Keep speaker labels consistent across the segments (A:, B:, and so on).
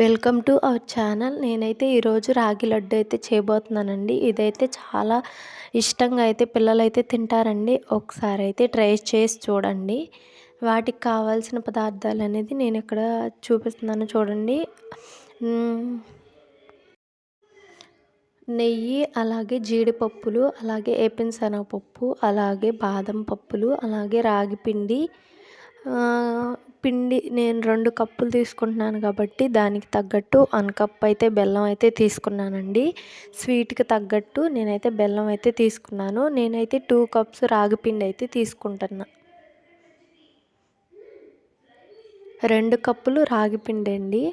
A: Welcome to our channel. నేనైతే ఈరోజు రాగి లడ్డు అయితే చేయబోతున్నానండి. ఇదైతే చాలా ఇష్టంగా అయితే పిల్లలైతే తింటారండి. ఒకసారి అయితే ట్రై చేసి చూడండి. వాటికి కావాల్సిన పదార్థాలు అనేది నేను ఇక్కడ చూపిస్తున్నాను చూడండి. నెయ్యి అలాగే జీడిపప్పులు అలాగే ఏపిన్ శనగపప్పు అలాగే బాదం పప్పులు అలాగే రాగి పిండి పిండి నేను రెండు కప్పులు తీసుకుంటున్నాను కాబట్టి దానికి తగ్గట్టు వన్ కప్ అయితే బెల్లం అయితే తీసుకున్నానండి. స్వీట్కి తగ్గట్టు నేనైతే బెల్లం అయితే తీసుకున్నాను. నేనైతే టూ కప్స్ రాగి పిండి అయితే తీసుకుంటున్నా. రెండు కప్పులు రాగి పిండి అండి.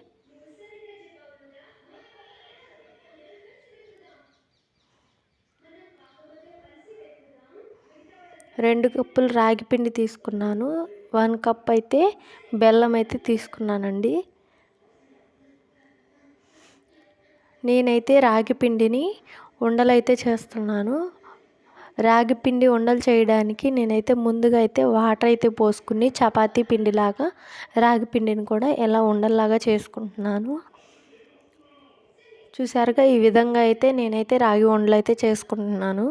A: రెండు కప్పులు రాగి పిండి తీసుకున్నాను. వన్ కప్ అయితే బెల్లం అయితే తీసుకున్నానండి. నేనైతే రాగి పిండిని ఉండలైతే చేస్తున్నాను. రాగి పిండి ఉండలు చేయడానికి నేనైతే ముందుగా అయితే వాటర్ అయితే పోసుకుని చపాతీ పిండిలాగా రాగి పిండిని కూడా ఎలా ఉండల్లాగా చేసుకుంటున్నాను. చూసారుగా ఈ విధంగా అయితే నేనైతే రాగి ఉండలు అయితే చేసుకుంటున్నాను.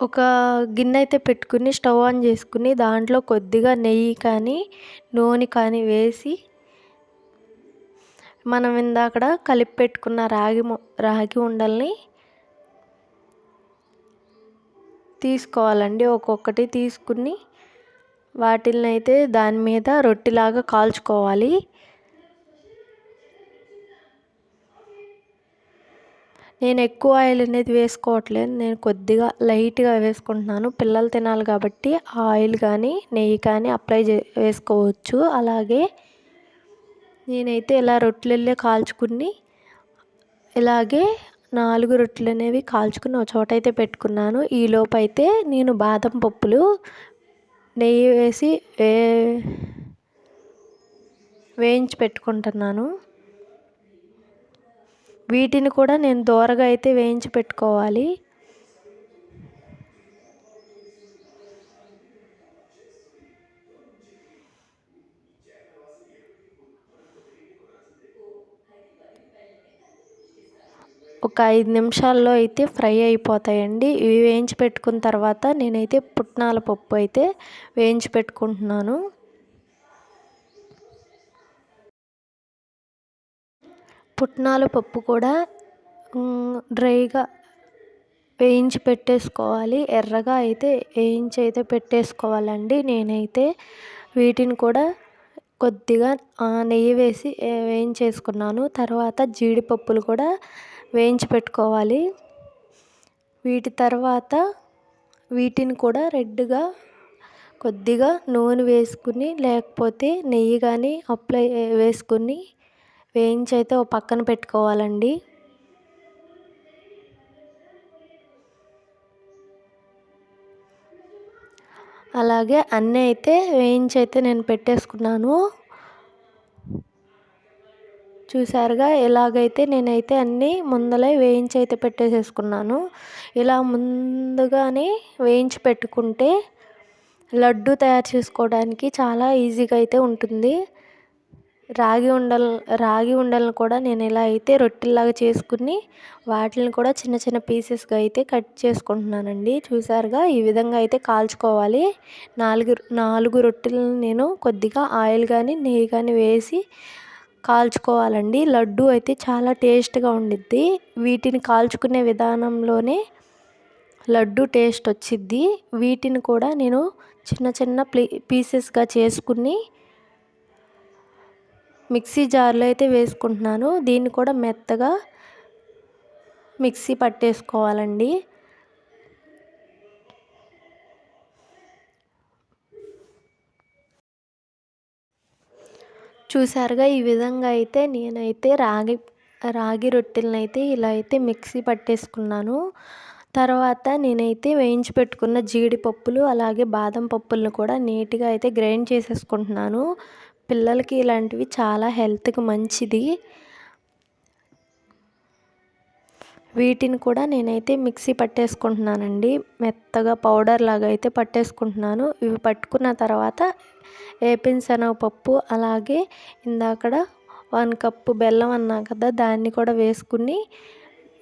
A: ఒక గిన్నె అయితే పెట్టుకుని స్టవ్ ఆన్ చేసుకుని దాంట్లో కొద్దిగా నెయ్యి కానీ నూనె కానీ వేసి మనం ఇందాకడ కలిపి పెట్టుకున్న రాగి రాగి ఉండల్ని తీసుకోవాలండి. ఒక్కొక్కటి తీసుకుని వాటిని అయితే దాని మీద రొట్టెలాగా కాల్చుకోవాలి. నేను ఎక్కువ ఆయిల్ అనేది వేసుకోవట్లేదు. నేను కొద్దిగా లైట్గా వేసుకుంటున్నాను. పిల్లలు తినాలి కాబట్టి ఆయిల్ కానీ నెయ్యి కానీ అప్లై చే వేసుకోవచ్చు. అలాగే నేనైతే ఇలా రొట్టెలే కాల్చుకుని ఇలాగే నాలుగు రొట్టెలు అనేవి కాల్చుకుని ఒక చోట అయితే పెట్టుకున్నాను. ఈలోపు అయితే నేను బాదం పప్పులు నెయ్యి వేసి వే వేయించి పెట్టుకుంటున్నాను. వీటిని కూడా నేను దోరగా అయితే వేయించి పెట్టుకోవాలి. ఒక ఐదు నిమిషాల్లో అయితే ఫ్రై అయిపోతాయండి. ఇవి వేయించి పెట్టుకున్న తర్వాత నేనైతే పుట్నాల పప్పు అయితే వేయించి పెట్టుకుంటున్నాను. పుట్నాల పప్పు కూడా డ్రైగా వేయించి పెట్టేసుకోవాలి. ఎర్రగా అయితే వేయించి అయితే పెట్టేసుకోవాలండి నేనైతే. వీటిని కూడా కొద్దిగా నెయ్యి వేసి వేయించేసుకున్నాను. తర్వాత జీడిపప్పులు కూడా వేయించి పెట్టుకోవాలి. వీటి తర్వాత వీటిని కూడా రెడ్గా కొద్దిగా నూనె వేసుకుని లేకపోతే నెయ్యి కానీ అప్లై వేసుకుని వేయించి అయితే ఓ పక్కన పెట్టుకోవాలండి. అలాగే అన్నీ అయితే వేయించి అయితే నేను పెట్టేసుకున్నాను. చూసారుగా ఎలాగైతే నేనైతే అన్నీ ముందలే వేయించి అయితే పెట్టేసేసుకున్నాను. ఇలా ముందుగానే వేయించి పెట్టుకుంటే లడ్డు తయారు చేసుకోవడానికి చాలా ఈజీగా అయితే ఉంటుంది. రాగి ఉండలు రాగి ఉండలను కూడా నేను ఇలా అయితే రొట్టెల్లాగా చేసుకుని వాటిని కూడా చిన్న చిన్న పీసెస్గా అయితే కట్ చేసుకుంటున్నానండి. చూసారుగా? ఈ విధంగా అయితే కాల్చుకోవాలి. నాలుగు నాలుగు రొట్టెలను నేను కొద్దిగా ఆయిల్ కానీ నెయ్యి కానీ వేసి కాల్చుకోవాలండి. లడ్డు అయితే చాలా టేస్ట్గా ఉండిద్ది. వీటిని కాల్చుకునే విధానంలోనే లడ్డు టేస్ట్ వచ్చిద్ది. వీటిని కూడా నేను చిన్న చిన్న పీసెస్గా చేసుకుని మిక్సీ జార్లో అయితే వేసుకుంటున్నాను. దీన్ని కూడా మెత్తగా మిక్సీ పట్టేసుకోవాలండి. చూసారుగా ఈ విధంగా అయితే నేనైతే రాగి రాగి రొట్టెలను అయితే ఇలా అయితే మిక్సీ పట్టేసుకున్నాను. తర్వాత నేనైతే వేయించి పెట్టుకున్న జీడిపప్పులు అలాగే బాదం పప్పులను కూడా నీట్గా అయితే గ్రైండ్ చేసేసుకుంటున్నాను. పిల్లలకి ఇలాంటివి చాలా హెల్త్కి మంచిది. వీటిని కూడా నేనైతే మిక్సీ పట్టేసుకుంటున్నానండి. మెత్తగా పౌడర్ లాగా అయితే పట్టేసుకుంటున్నాను. ఇవి పట్టుకున్న తర్వాత వేపిన శనగపప్పు అలాగే ఇందాకడ వన్ కప్పు బెల్లం అన్నా కదా దాన్ని కూడా వేసుకుని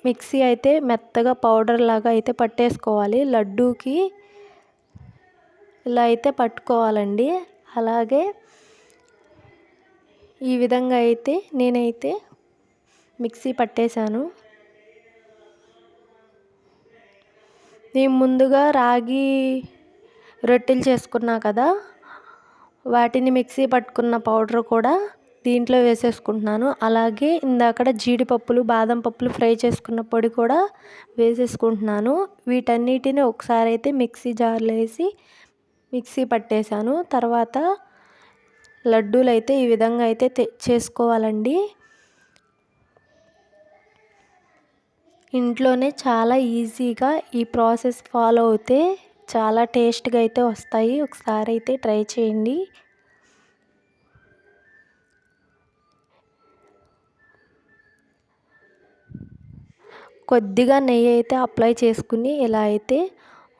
A: మిక్సీ అయితే మెత్తగా పౌడర్ లాగా అయితే పట్టేసుకోవాలి. లడ్డూకి ఇలా అయితే పట్టుకోవాలండి. అలాగే ఈ విధంగా అయితే నేనైతే మిక్సీ పట్టేశాను. నేను ముందుగా రాగి రొట్టెలు చేసుకున్నా కదా వాటిని మిక్సీ పట్టుకున్న పౌడర్ కూడా దీంట్లో వేసేసుకుంటున్నాను. అలాగే ఇందాకడ జీడిపప్పులు బాదం పప్పులు ఫ్రై చేసుకున్న పొడి కూడా వేసేసుకుంటున్నాను. వీటన్నిటిని ఒకసారి అయితే మిక్సీ జార్లో వేసి మిక్సీ పట్టేశాను. తర్వాత లడ్డూలు అయితే ఈ విధంగా అయితే చేసుకోవాలండి. ఇంట్లోనే చాలా ఈజీగా ఈ ప్రాసెస్ ఫాలో అవుతే చాలా టేస్ట్గా అయితే వస్తాయి. ఒకసారి అయితే ట్రై చేయండి. కొద్దిగా నెయ్యి అయితే అప్లై చేసుకుని ఇలా అయితే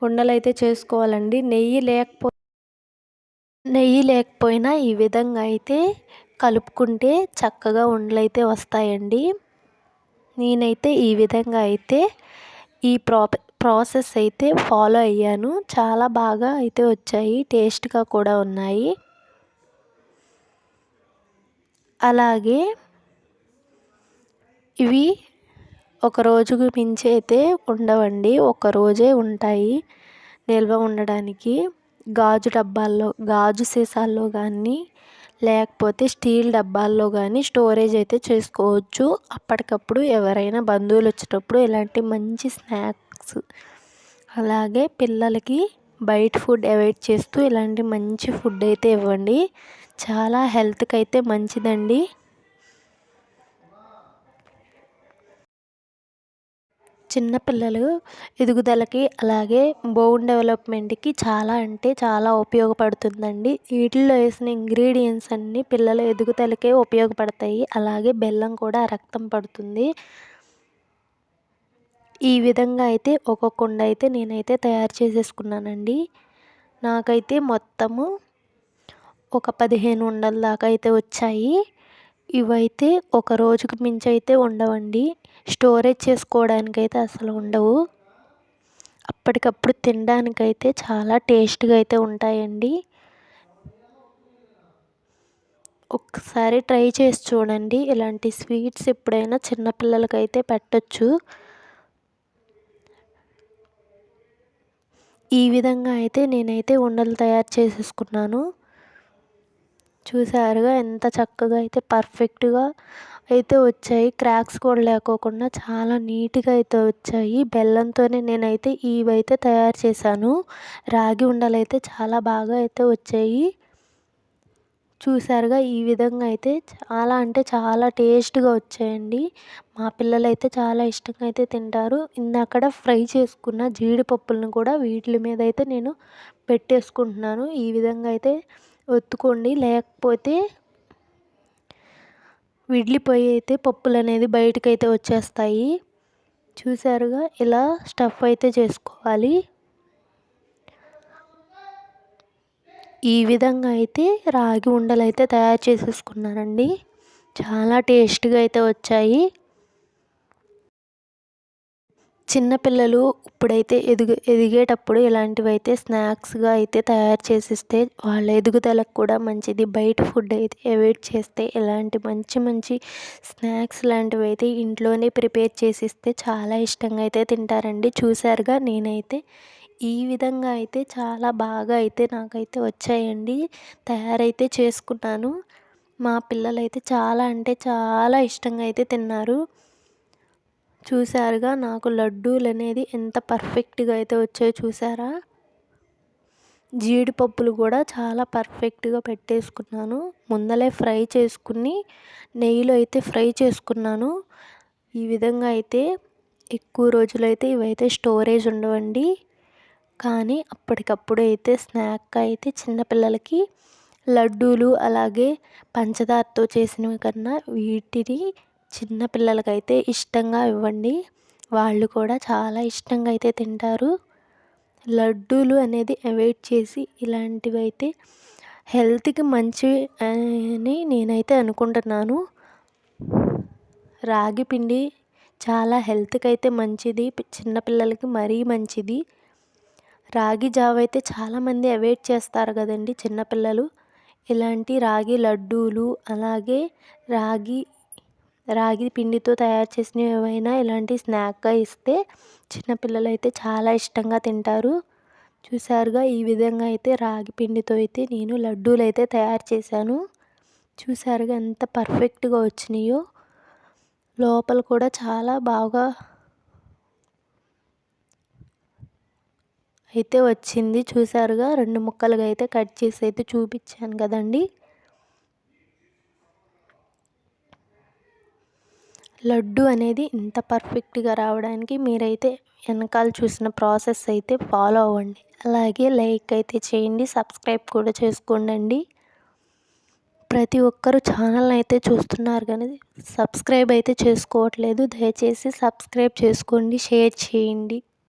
A: ఉండలు అయితే చేసుకోవాలండి. నెయ్యి లేకపోతే నెయ్యి లేకపోయినా ఈ విధంగా అయితే కలుపుకుంటే చక్కగా ఉండలు అయితే వస్తాయండి. నేనైతే ఈ విధంగా అయితే ఈ ప్రా ప్రాసెస్ అయితే ఫాలో అయ్యాను. చాలా బాగా అయితే వచ్చాయి. టేస్ట్గా కూడా ఉన్నాయి. అలాగే ఇవి ఒక రోజుకు మించి అయితే ఉండవండి. ఒక రోజే ఉంటాయి నిల్వ ఉండడానికి. గాజు డబ్బాల్లో గాజు సీసాల్లో కానీ లేకపోతే స్టీల్ డబ్బాల్లో కానీ స్టోరేజ్ అయితే చేసుకోవచ్చు. అప్పటికప్పుడు ఎవరైనా బంధువులు వచ్చేటప్పుడు ఇలాంటి మంచి స్నాక్స్ అలాగే పిల్లలకి బయట ఫుడ్ అవాయిడ్ చేస్తూ ఇలాంటి మంచి ఫుడ్ అయితే ఇవ్వండి. చాలా హెల్త్కి అయితే మంచిదండి. చిన్నపిల్లలు ఎదుగుదలకి అలాగే బోన్ డెవలప్మెంట్కి చాలా అంటే చాలా ఉపయోగపడుతుందండి. వీటిల్లో వేసిన ఇంగ్రీడియంట్స్ అన్నీ పిల్లల ఎదుగుదలకే ఉపయోగపడతాయి. అలాగే బెల్లం కూడా రక్తం పడుతుంది. ఈ విధంగా అయితే ఒక కుండ అయితే నేనైతే తయారు చేసేసుకున్నానండి. నాకైతే మొత్తము ఒక పదిహేను ఉండల దాకా అయితే వచ్చాయి. ఇవైతే ఒక రోజుకు మించి అయితే ఉండవండి. స్టోరేజ్ చేసుకోవడానికి అయితే అసలు ఉండవు. అప్పటికప్పుడు తినడానికైతే చాలా టేస్ట్గా అయితే ఉంటాయండి. ఒక్కసారి ట్రై చేసి చూడండి. ఇలాంటి స్వీట్స్ ఎప్పుడైనా చిన్నపిల్లలకైతే పెట్టచ్చు. ఈ విధంగా అయితే నేనైతే ఉండలు తయారు చేసేసుకున్నాను. చూసారుగా ఎంత చక్కగా అయితే పర్ఫెక్ట్గా అయితే వచ్చాయి. క్రాక్స్ కూడా లేకోకుండా చాలా నీట్గా అయితే వచ్చాయి. బెల్లంతోనే నేనైతే ఇవైతే తయారు చేశాను. రాగి ఉండలు అయితే చాలా బాగా అయితే వచ్చాయి. చూసారుగా ఈ విధంగా అయితే చాలా అంటే చాలా టేస్ట్గా వచ్చాయండి. మా పిల్లలు అయితే చాలా ఇష్టంగా అయితే తింటారు. ఇందాకడ ఫ్రై చేసుకున్న జీడిపప్పులను కూడా వీటి మీద అయితే నేను పెట్టేసుకుంటున్నాను. ఈ విధంగా అయితే ఒత్తుకోండి. లేకపోతే విడిలిపోయి అయితే పప్పులు అనేది బయటకు అయితే వచ్చేస్తాయి. చూసారుగా ఇలా స్టఫ్ అయితే చేసుకోవాలి. ఈ విధంగా అయితే రాగి ఉండలు అయితే తయారు చేసేసుకున్నానండి. చాలా టేస్ట్గా అయితే వచ్చాయి. చిన్నపిల్లలు ఇప్పుడైతే ఎదుగు ఎదిగేటప్పుడు ఇలాంటివి అయితే స్నాక్స్గా అయితే తయారు చేసిస్తే వాళ్ళ ఎదుగుదలకు కూడా మంచిది. బయట ఫుడ్ అయితే అవాయిడ్ చేస్తే ఇలాంటి మంచి మంచి స్నాక్స్ లాంటివి అయితే ఇంట్లోనే ప్రిపేర్ చేసిస్తే చాలా ఇష్టంగా అయితే తింటారండి. చూసారుగా నేనైతే. ఈ విధంగా అయితే చాలా బాగా అయితే నాకైతే వచ్చాయండి. తయారైతే చేసుకున్నాను. మా పిల్లలైతే చాలా అంటే చాలా ఇష్టంగా అయితే తిన్నారు. చూసారుగా నాకు లడ్డూలు అనేది ఎంత పర్ఫెక్ట్గా అయితే వచ్చాయో చూసారా జీడిపప్పులు కూడా చాలా పర్ఫెక్ట్గా పెట్టేసుకున్నాను. ముందలే ఫ్రై చేసుకుని నెయ్యిలో అయితే ఫ్రై చేసుకున్నాను. ఈ విధంగా అయితే ఎక్కువ రోజులైతే ఇవైతే స్టోరేజ్ ఉండవండి. కానీ అప్పటికప్పుడు అయితే స్నాక్ అయితే చిన్నపిల్లలకి లడ్డూలు అలాగే పంచదారతో చేసినవి కన్నా వీటిని చిన్నపిల్లలకైతే ఇష్టంగా ఇవ్వండి. వాళ్ళు కూడా చాలా ఇష్టంగా అయితే తింటారు. లడ్డూలు అనేది అవాయిడ్ చేసి ఇలాంటివి అయితే హెల్త్కి మంచివి అని నేనైతే అనుకుంటున్నాను. రాగి పిండి చాలా హెల్త్కి అయితే మంచిది చిన్నపిల్లలకి మరీ మంచిది. రాగి జావ అయితే చాలామంది అవాయిడ్ చేస్తారు కదండి చిన్నపిల్లలు ఇలాంటి రాగి లడ్డూలు అలాగే రాగి రాగి పిండితో తయారు చేసిన ఏవైనా ఇలాంటి స్నాక్గా ఇస్తే చిన్నపిల్లలు అయితే చాలా ఇష్టంగా తింటారు. చూసారుగా ఈ విధంగా అయితే రాగి పిండితో అయితే నేను లడ్డూలు అయితే తయారు చేశాను. చూసారుగా ఎంత పర్ఫెక్ట్గా వచ్చినాయో. లోపల కూడా చాలా బాగా అయితే వచ్చింది. చూసారుగా రెండు ముక్కలుగా అయితే కట్ చేసి అయితే చూపించాను కదండి. లడ్డు అనేది ఇంత పర్ఫెక్ట్గా రావడానికి మీరైతే వెనకాల చూసిన ప్రాసెస్ అయితే ఫాలో అవ్వండి. అలాగే లైక్ అయితే చేయండి సబ్స్క్రైబ్ కూడా చేసుకోండి ప్రతి ఒక్కరు ఛానల్ అయితే చూస్తున్నారు కానీ సబ్స్క్రైబ్ అయితే చేసుకోవట్లేదు. దయచేసి సబ్స్క్రైబ్ చేసుకోండి షేర్ చేయండి.